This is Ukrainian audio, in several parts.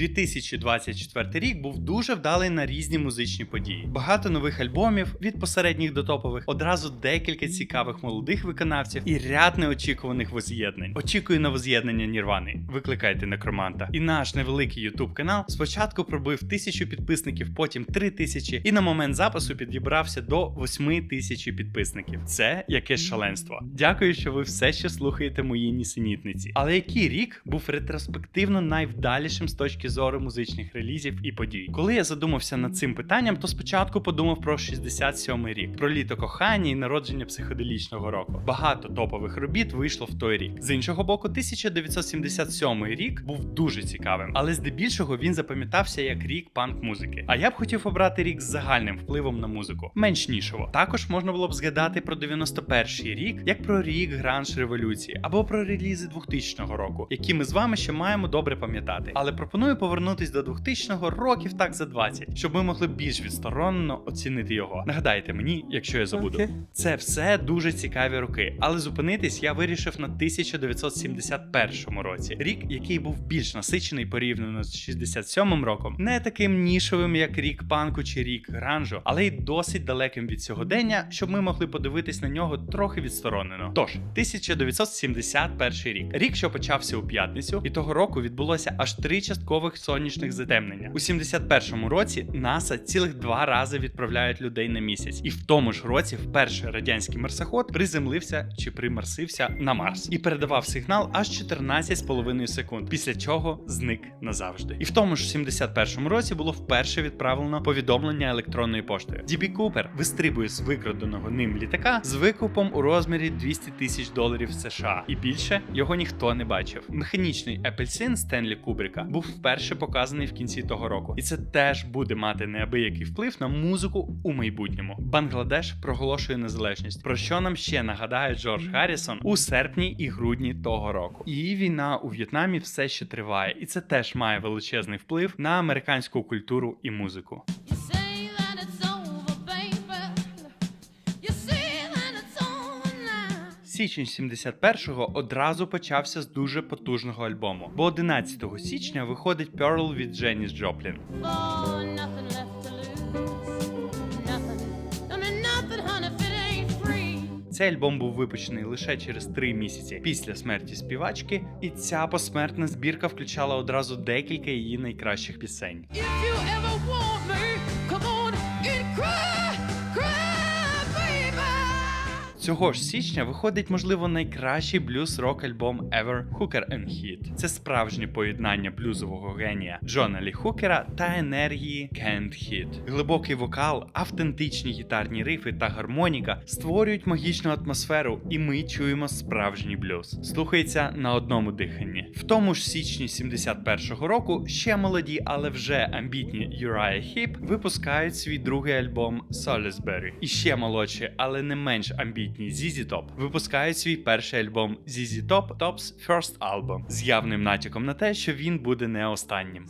2024 рік був дуже вдалий на різні музичні події. Багато нових альбомів від посередніх до топових, одразу декілька цікавих молодих виконавців і ряд неочікуваних воз'єднань. Очікую на воз'єднання Нірвани. Викликайте некроманта. І наш невеликий ютуб канал спочатку пробив тисячу підписників, потім три тисячі, і на момент запису підібрався до восьми тисячі підписників. Це якесь шаленство. Дякую, що ви все ще слухаєте мої нісенітниці. Але який рік був ретроспективно найвдалішим з точки зору музичних релізів і подій? Коли я задумався над цим питанням, то спочатку подумав про 67-й рік, про літо кохання і народження психоделічного року. Багато топових робіт вийшло в той рік. З іншого боку, 1977 рік був дуже цікавим, але здебільшого він запам'ятався як рік панк-музики. А я б хотів обрати рік з загальним впливом на музику, менш нішово. Також можна було б згадати про 91-й рік, як про рік гранж революції, або про релізи 2000 року, які ми з вами ще маємо добре пам'ятати. Але пропоную повернутись до 2000-го років так за 20, щоб ми могли більш відсторонено оцінити його. Нагадайте мені, якщо я забуду. Окей. Це все дуже цікаві роки, але зупинитись я вирішив на 1971 році. Рік, який був більш насичений порівняно з 67 роком, не таким нішовим, як рік панку чи рік гранжу, але й досить далеким від сьогодення, щоб ми могли подивитись на нього трохи відсторонено. Тож, 1971 рік, рік, що почався у п'ятницю, і того року відбулося аж три часткових сонячних затемнення. У 71-му році НАСА цілих два рази відправляють людей на місяць, і в тому ж році вперше радянський марсоход приземлився чи примарсився на Марс і передавав сигнал аж 14,5 секунд, після чого зник назавжди. І в тому ж 71-му році було вперше відправлено повідомлення електронною поштою. Дібі Купер вистрибує з викраденого ним літака з викупом у розмірі 200 тисяч доларів США, і більше його ніхто не бачив. Механічний апельсин Стенлі Кубрика був вперше показаний в кінці того року, і це теж буде мати неабиякий вплив на музику у майбутньому. Бангладеш проголошує незалежність, про що нам ще нагадає Джордж Гаррісон у серпні і грудні того року. І війна у В'єтнамі все ще триває, і це теж має величезний вплив на американську культуру і музику. You say that it's Січень 71-го одразу почався з дуже потужного альбому, бо 11 січня виходить Pearl від Дженіс Джоплін. Oh. Цей альбом був випущений лише через три місяці після смерті співачки, і ця посмертна збірка включала одразу декілька її найкращих пісень. Цього ж січня виходить, можливо, найкращий блюз-рок альбом Ever Hooker and Heat. Це справжнє поєднання блюзового генія Джона Лі Хукера та енергії Can't Hit. Глибокий вокал, автентичні гітарні рифи та гармоніка створюють магічну атмосферу, і ми чуємо справжній блюз. Слухається на одному диханні. В тому ж січні 71-го року ще молоді, але вже амбітні Uriah Heep випускають свій другий альбом Salisbury. І ще молодші, але не менш амбітні ZZ Top випускають свій перший альбом ZZ Top Top's First Album з явним натяком на те, що він буде не останнім.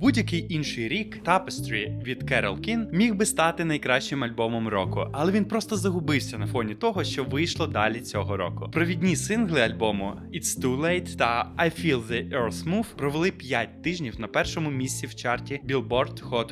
Будь-який інший рік Tapestry від Carol King міг би стати найкращим альбомом року, але він просто загубився на фоні того, що вийшло далі цього року. Провідні сингли альбому It's Too Late та I Feel the Earth Move провели 5 тижнів на першому місці в чарті Billboard Hot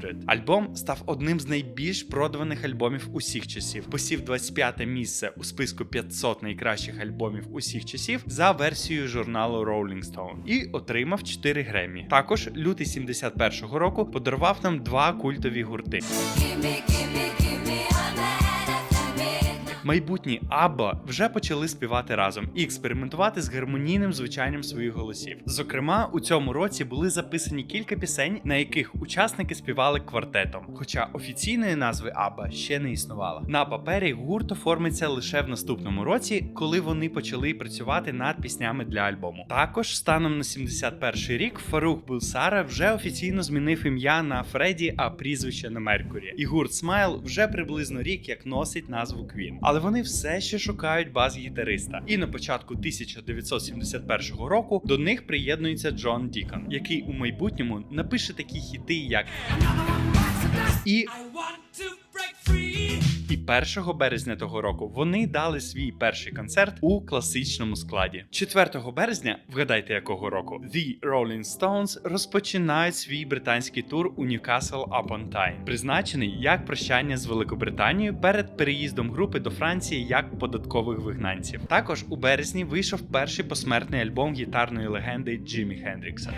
100. Альбом став одним з найбільш продаваних альбомів усіх часів. Посів 25 місце у списку 500 найкращих альбомів усіх часів за версією журналу Rolling Stone і отримав 4 Греммі. Також лютий 71-го року подарував нам два культові гурти. Майбутні Абба вже почали співати разом і експериментувати з гармонійним звучанням своїх голосів. Зокрема, у цьому році були записані кілька пісень, на яких учасники співали квартетом, хоча офіційної назви Абба ще не існувало. На папері гурт оформиться лише в наступному році, коли вони почали працювати над піснями для альбому. Також станом на 71 рік Фарух Булсара вже офіційно змінив ім'я на Фредді, а прізвище на Меркурі. І гурт Смайл вже приблизно рік як носить назву Квін. Але вони все ще шукають бас-гітариста. І на початку 1971 року до них приєднується Джон Дікон, який у майбутньому напише такі хіти, як і І 1 березня того року вони дали свій перший концерт у класичному складі. 4 березня, вгадайте якого року, The Rolling Stones розпочинають свій британський тур у Newcastle upon Tyne, призначений як прощання з Великобританією перед переїздом групи до Франції як податкових вигнанців. Також у березні вийшов перший посмертний альбом гітарної легенди Джиммі Хендрікса.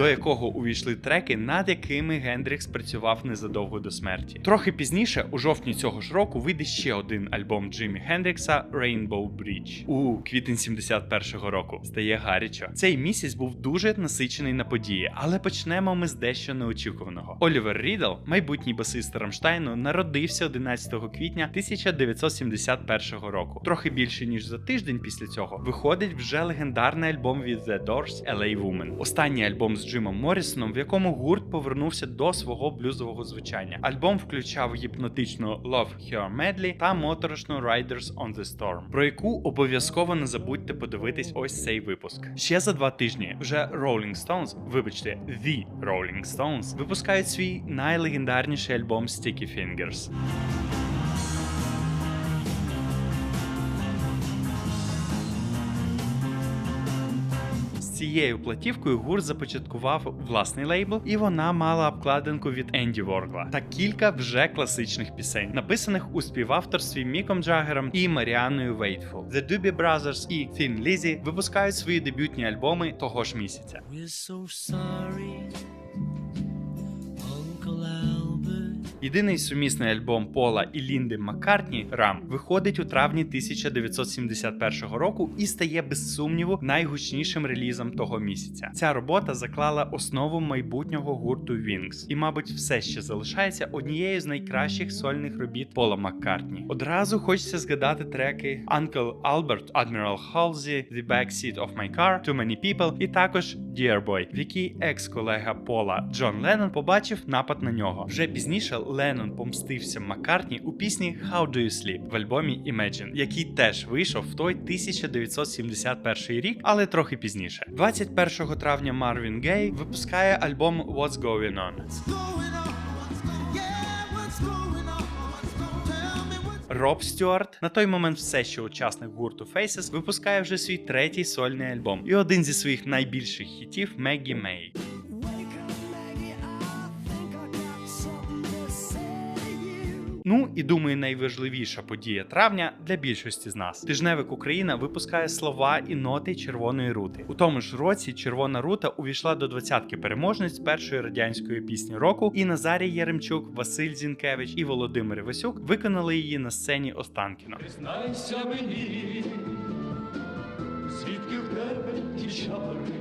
До якого увійшли треки, над якими Гендрікс працював незадовго до смерті. Трохи пізніше, у жовтні цього ж року, вийде ще один альбом Джиммі Хендрікса Rainbow Bridge у квітень 71-го року. Стає гарячо. Цей місяць був дуже насичений на події, але почнемо ми з дещо неочікуваного. Олівер Рідл, майбутній басист Рамштайну, народився 11 квітня 1971 року. Трохи більше ніж за тиждень після цього виходить вже легендарний альбом від The Doors LA Woman. Останній альбом з Джимом Моррісоном, в якому гурт повернувся до свого блюзового звучання. Альбом включав гіпнотичну Love Her Medley та моторошну Riders on the Storm, про яку обов'язково не забудьте подивитись ось цей випуск. Ще за два тижні вже Rolling Stones, вибачте, The Rolling Stones, випускають свій найлегендарніший альбом Sticky Fingers. Цією платівкою гурт започаткував власний лейбл, і вона мала обкладинку від Енді Воргла та кілька вже класичних пісень, написаних у співавторстві Міком Джагером і Маріаною Вейтфул. The Doobie Brothers і Thin Lizzy випускають свої дебютні альбоми того ж місяця. We're so sorry, Єдиний сумісний альбом Пола і Лінди Маккартні Рам виходить у травні 1971 року і стає без сумніву найгучнішим релізом того місяця. Ця робота заклала основу майбутнього гурту Wings і, мабуть, все ще залишається однією з найкращих сольних робіт Пола Маккартні. Одразу хочеться згадати треки Uncle Albert, Admiral Halsey, The Backseat of My Car, Too Many People і також Dear Boy, в якій екс-колега Пола Джон Леннон побачив напад на нього. Вже пізніше Леннон помстився Маккартні у пісні How Do You Sleep в альбомі Imagine, який теж вийшов в той 1971 рік, але трохи пізніше. 21 травня Марвін Гей випускає альбом What's Going On. Роб Стюарт, на той момент все ще учасник гурту Faces, випускає вже свій третій сольний альбом і один зі своїх найбільших хітів Мегі Мей. Ну і думаю, найважливіша подія травня для більшості з нас. Тижневик Україна випускає слова і ноти червоної рути. У тому ж році Червона рута увійшла до двадцятки переможниць першої радянської пісні року. І Назарій Яремчук, Василь Зінкевич і Володимир Івасюк виконали її на сцені Останкіно. Признайся мені, звідки в тебе ті чари?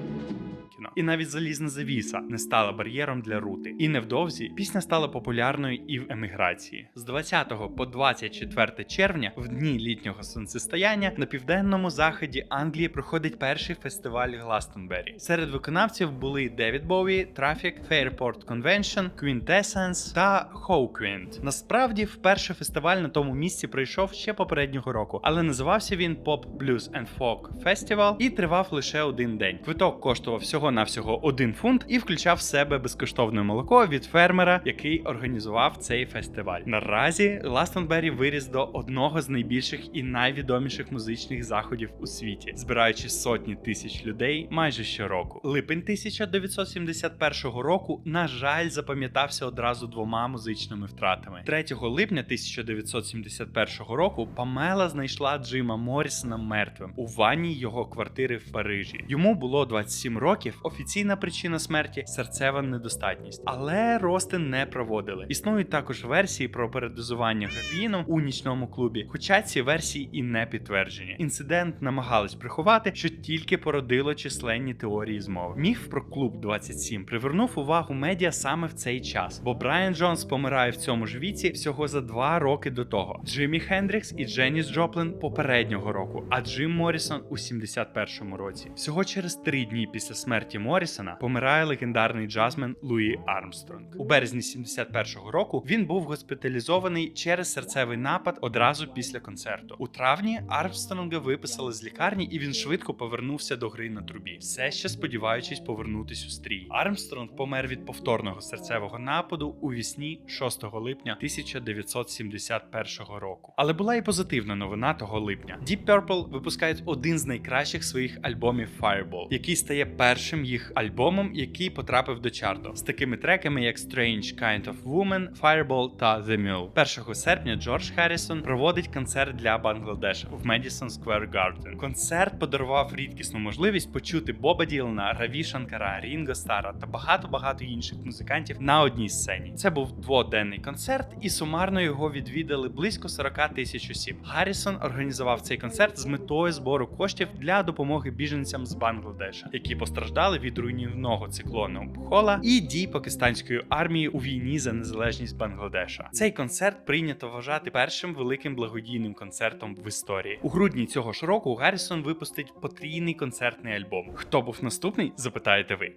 Кіно. І навіть залізна завіса не стала бар'єром для рути. І невдовзі пісня стала популярною і в еміграції. З 20 по 24 червня, в дні літнього сонцестояння, на південному заході Англії проходить перший фестиваль Гластонбері. Серед виконавців були Девід Боуі, Traffic, Fairport Convention, Quintessence та Hawkwind. Насправді, вперше фестиваль на тому місці пройшов ще попереднього року, але називався він Pop Blues and Folk Festival і тривав лише один день. Квиток коштував всього навсього один фунт і включав в себе безкоштовне молоко від фермера, який організував цей фестиваль. Наразі Ластонбері виріс до одного з найбільших і найвідоміших музичних заходів у світі, збираючи сотні тисяч людей майже щороку. Липень 1971 року, на жаль, запам'ятався одразу двома музичними втратами. 3 липня 1971 року Памела знайшла Джима Моррісона мертвим у ванні його квартири в Парижі. Йому було 27 років. Офіційна причина смерті серцева недостатність, але рости не проводили. Існують також версії про передозування кофеїном у нічному клубі, хоча ці версії і не підтверджені. Інцидент намагались приховати, що тільки породило численні теорії змови. Міф про клуб 27 привернув увагу медіа саме в цей час, бо Брайан Джонс помирає в цьому ж віці всього за два роки до того. Джиммі Хендрікс і Дженіс Джоплин попереднього року, а Джим Моррісон у 71-му році. Всього через три дні після смерті смерті Моррісона помирає легендарний джазмен Луї Армстронг. У березні 71-го року він був госпіталізований через серцевий напад одразу після концерту. У травні Армстронга виписали з лікарні, і він швидко повернувся до гри на трубі, все ще сподіваючись повернутись у стрій. Армстронг помер від повторного серцевого нападу у вісні 6 липня 1971 року. Але була і позитивна новина того липня. Deep Purple випускають один з найкращих своїх альбомів Fireball, який стає першим їх альбомом, який потрапив до чарту з такими треками, як Strange Kind of Woman, Fireball та The Mule. 1 серпня Джордж Харрісон проводить концерт для Бангладеш в Madison Square Garden. Концерт подарував рідкісну можливість почути Боба Ділана, Раві Шанкара, Рінго Стара та багато-багато інших музикантів на одній сцені. Це був дводенний концерт, і сумарно його відвідали близько 40 тисяч осіб. Гаррісон організував цей концерт з метою збору коштів для допомоги біженцям з Бангладеша, які постраждали від руйнівного циклону Бхола і дій пакистанської армії у війні за незалежність Бангладеша. Цей концерт прийнято вважати першим великим благодійним концертом в історії. У грудні цього ж року Гаррісон випустить потрійний концертний альбом. Хто був наступний? Запитаєте ви.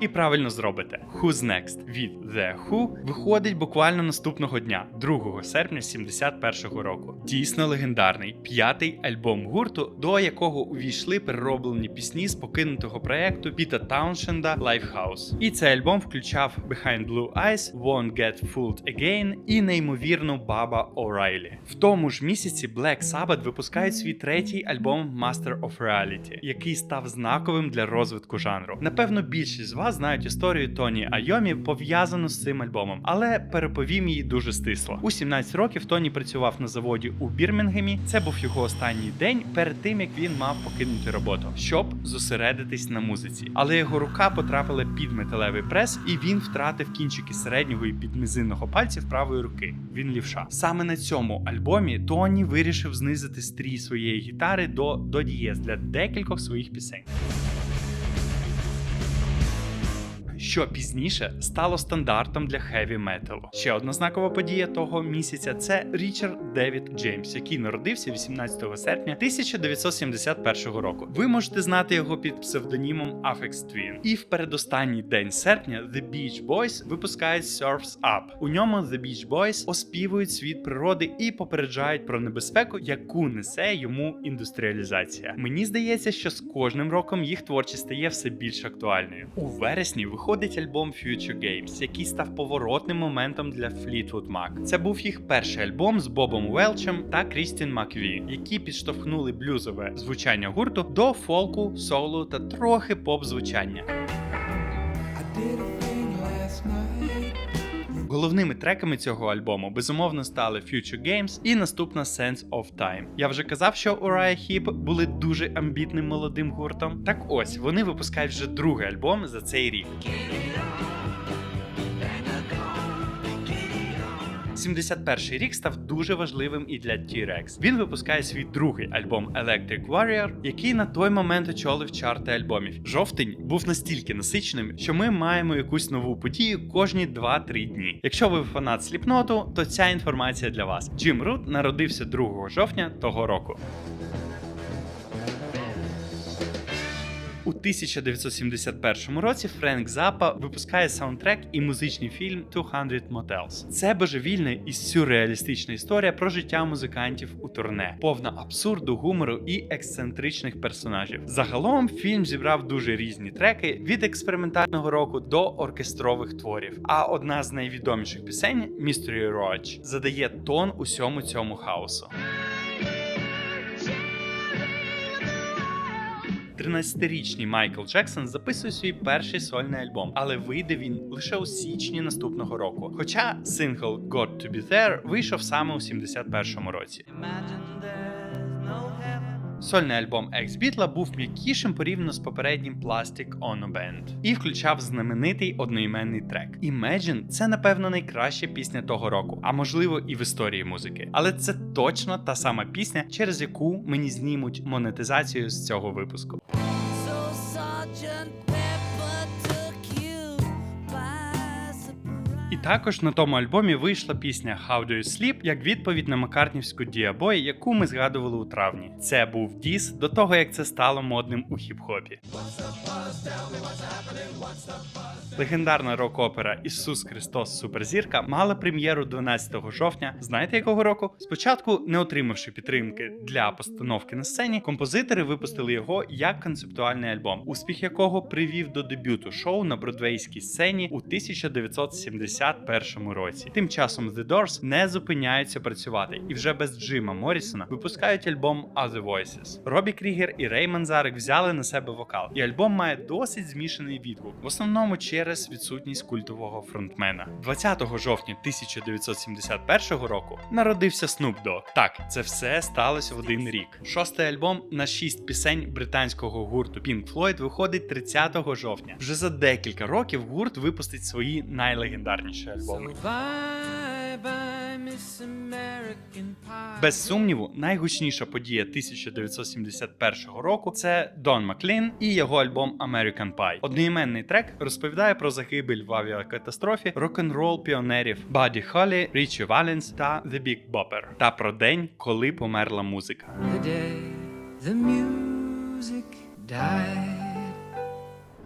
І правильно зробите. Who's Next від The Who виходить буквально наступного дня, 2 серпня 71-го року. Дійсно легендарний п'ятий альбом гурту, до якого увійшли перероблені пісні з покинутого проекту Піта Тауншенда Lifehouse. І цей альбом включав Behind Blue Eyes, Won't Get Fooled Again і неймовірну Баба О'Райлі. В тому ж місяці Black Sabbath випускають свій третій альбом Master of Reality, який став знаковим для розвитку жанру. Напевно, більшість з вас знають історію Тоні Айомі пов'язану з цим альбомом, але переповім її дуже стисло. У 17 років Тоні працював на заводі у Бірмінгемі. Це був його останній день перед тим, як він мав покинути роботу, щоб зосередитись на музиці. Але його рука потрапила під металевий прес, і він втратив кінчики середнього і підмизинного пальців правої руки. Він лівша. Саме на цьому альбомі Тоні вирішив знизити стрій своєї гітари до до дієз для декількох своїх пісень. Що пізніше стало стандартом для хеві металу. Ще одна знакова подія того місяця це Річард Девід Джеймс, який народився 18 серпня 1971 року. Ви можете знати його під псевдонімом Aphex Twin. І в передостанній день серпня The Beach Boys випускають Surf's Up. У ньому The Beach Boys оспівують світ природи і попереджають про небезпеку, яку несе йому індустріалізація. Мені здається, що з кожним роком їх творчість стає все більш актуальною. У вересні виходить альбом Future Games, який став поворотним моментом для Fleetwood Mac. Це був їх перший альбом з Бобом Велчем та Крістін Макві, які підштовхнули блюзове звучання гурту до фолку, солу та трохи поп звучання. I did Головними треками цього альбому безумовно стали Future Games і наступна Sense of Time. Я вже казав, що Uriah Heep були дуже амбітним молодим гуртом. Так ось вони випускають вже другий альбом за цей рік. 71-й рік став дуже важливим і для T-Rex. Він випускає свій другий альбом Electric Warrior, який на той момент очолив чарти альбомів. Жовтень був настільки насиченим, що ми маємо якусь нову подію кожні 2-3 дні. Якщо ви фанат сліпноту, то ця інформація для вас. Джим Рут народився 2 жовтня того року. У 1971 році Френк Запа випускає саундтрек і музичний фільм «200 Motels». Це божевільна і сюрреалістична історія про життя музикантів у турне, повна абсурду, гумору і ексцентричних персонажів. Загалом фільм зібрав дуже різні треки від експериментального року до оркестрових творів. А одна з найвідоміших пісень Mystery Roach задає тон усьому цьому хаосу. 13-річний Майкл Джексон записує свій перший сольний альбом, але вийде він лише у січні наступного року. Хоча сингл «Got to be there» вийшов саме у 71-му році. Сольний альбом екс Бітла був м'якішим порівняно з попереднім Plastic Ono Band і включав знаменитий одноіменний трек. Imagine – це напевно найкраща пісня того року, а можливо і в історії музики. Але це точно та сама пісня, через яку мені знімуть монетизацію з цього випуску. So також на тому альбомі вийшла пісня How Do You Sleep як відповідь на макартнівську Діабой, яку ми згадували у травні. Це був діс до того, як це стало модним у хіп-хопі. Легендарна рок-опера Ісус Христос Суперзірка мала прем'єру 12 жовтня. Знаєте якого року? Спочатку, не отримавши підтримки для постановки на сцені, композитори випустили його як концептуальний альбом, успіх якого привів до дебюту шоу на бродвейській сцені у 1971 році. Тим часом The Doors не зупиняються працювати і вже без Джима Моррісона випускають альбом Other Voices. Робі Крігер і Рей Манзарик взяли на себе вокал, і альбом має досить змішаний відгук, в основному через відсутність культового фронтмена. 20 жовтня 1971 року народився Snoop Dogg. Так, це все сталося в один рік. Шостий альбом на шість пісень британського гурту Pink Floyd виходить 30 жовтня. Вже за декілька років гурт випустить свої найлегендарніші альбоми. American Pie. Без сумніву, найгучніша подія 1971 року це Дон Маклін і його альбом American Pie. Одноіменний трек розповідає про загибель в авіакатастрофі рок-н-рол піонерів Баді Холлі, Річі Валенс та The Big Bopper та про день, коли померла музика. The day the music died.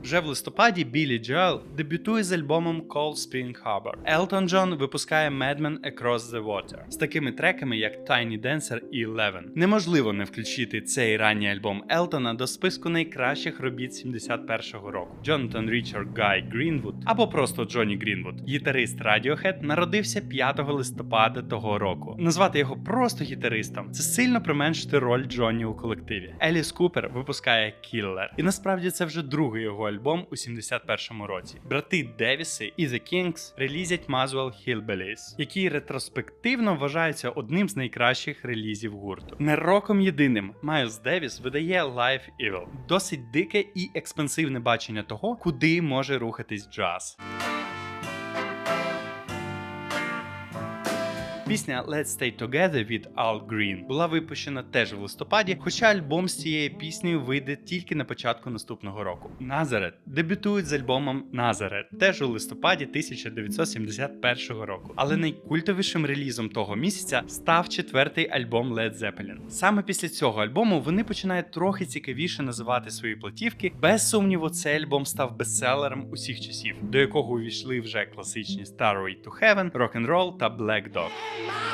Вже в листопаді Білі Джоел дебютує з альбомом Cold Spring Harbor. Елтон Джон випускає Mad Men Across the Water з такими треками, як Tiny Dancer і Eleven. Неможливо не включити цей ранній альбом Елтона до списку найкращих робіт 71-го року. Джонатан Річард Гай Грінвуд або просто Джонні Грінвуд, гітарист Radiohead, народився 5 листопада того року. Назвати його просто гітаристом це сильно применшити роль Джонні у колективі. Еліс Купер випускає Killer. І насправді це вже другий його альбом у 71-му році. Брати Девіси і The Kings релізять Maswell Hillbillies, який ретроспективно вважається одним з найкращих релізів гурту. Не роком єдиним Майлз Девіс видає Life Evil. Досить дике і експансивне бачення того, куди може рухатись джаз. Пісня Let's Stay Together від Al Green була випущена теж в листопаді, хоча альбом з цією піснею вийде тільки на початку наступного року. Назарет дебютують з альбомом Назарет теж у листопаді 1971 року. Але найкультовішим релізом того місяця став четвертий альбом Led Zeppelin. Саме після цього альбому вони починають трохи цікавіше називати свої платівки. Без сумніву, цей альбом став бестселером усіх часів, до якого увійшли вже класичні Starway to Heaven, Rock'n'Roll та Black Dog. my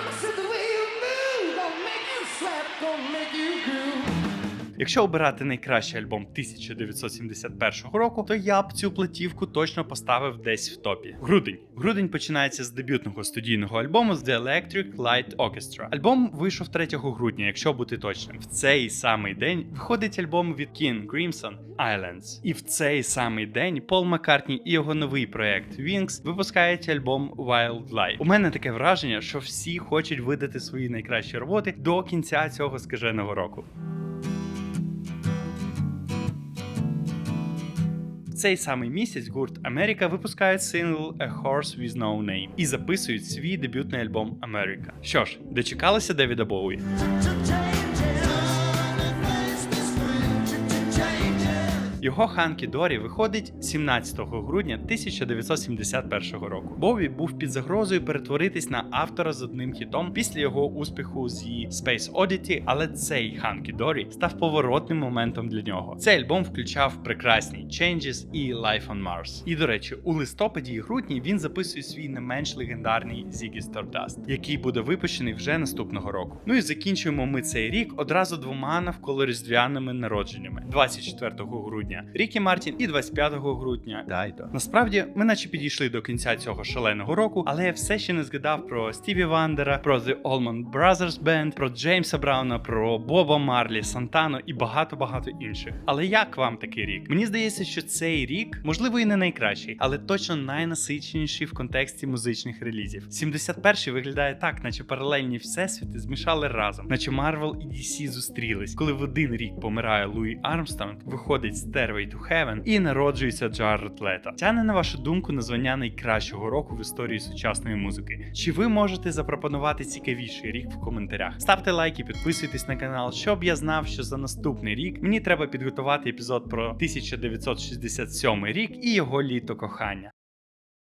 Якщо обирати найкращий альбом 1971 року, то я б цю платівку точно поставив десь в топі. Грудень. Грудень починається з дебютного студійного альбому з The Electric Light Orchestra. Альбом вийшов 3 грудня, якщо бути точним. В цей самий день виходить альбом від King Crimson Islands. І в цей самий день Пол Маккартні і його новий проект Wings випускають альбом Wildlife. У мене таке враження, що всі хочуть видати свої найкращі роботи до кінця цього скаженого року. Цей самий місяць гурт Америка випускає сингл A Horse With No Name і записують свій дебютний альбом Америка. Що ж, дочекалися Девіда Боуї? Його Ханкі Дорі виходить 17 грудня 1971 року. Бові був під загрозою перетворитись на автора з одним хітом після його успіху з її Space Oddity, але цей Ханкі Дорі став поворотним моментом для нього. Цей альбом включав прекрасні Changes і Life on Mars. І до речі, у листопаді і грудні він записує свій не менш легендарний Ziggy Stardust, який буде випущений вже наступного року. Ну і закінчуємо ми цей рік одразу двома навколо різдвяними народженнями: 24 грудня Рікі Мартін і 25 грудня Дайдо. Насправді, ми наче підійшли до кінця цього шаленого року, але я все ще не згадав про Стіві Вандера, про The Allman Brothers Band, про Джеймса Брауна, про Боба Марлі, Сантану і багато-багато інших. Але як вам такий рік? Мені здається, що цей рік, можливо, і не найкращий, але точно найнасиченіший в контексті музичних релізів. 71-й виглядає так, наче паралельні всесвіти змішали разом, наче Марвел і DC зустрілись, коли в один рік помирає Луї Армстронг, виходить Stairway to Heaven і народжується Джаред Лето. Тяне на вашу думку названня найкращого року в історії сучасної музики. Чи ви можете запропонувати цікавіший рік в коментарях? Ставте лайки, підписуйтесь на канал, щоб я знав, що за наступний рік мені треба підготувати епізод про 1967 рік і його літо кохання.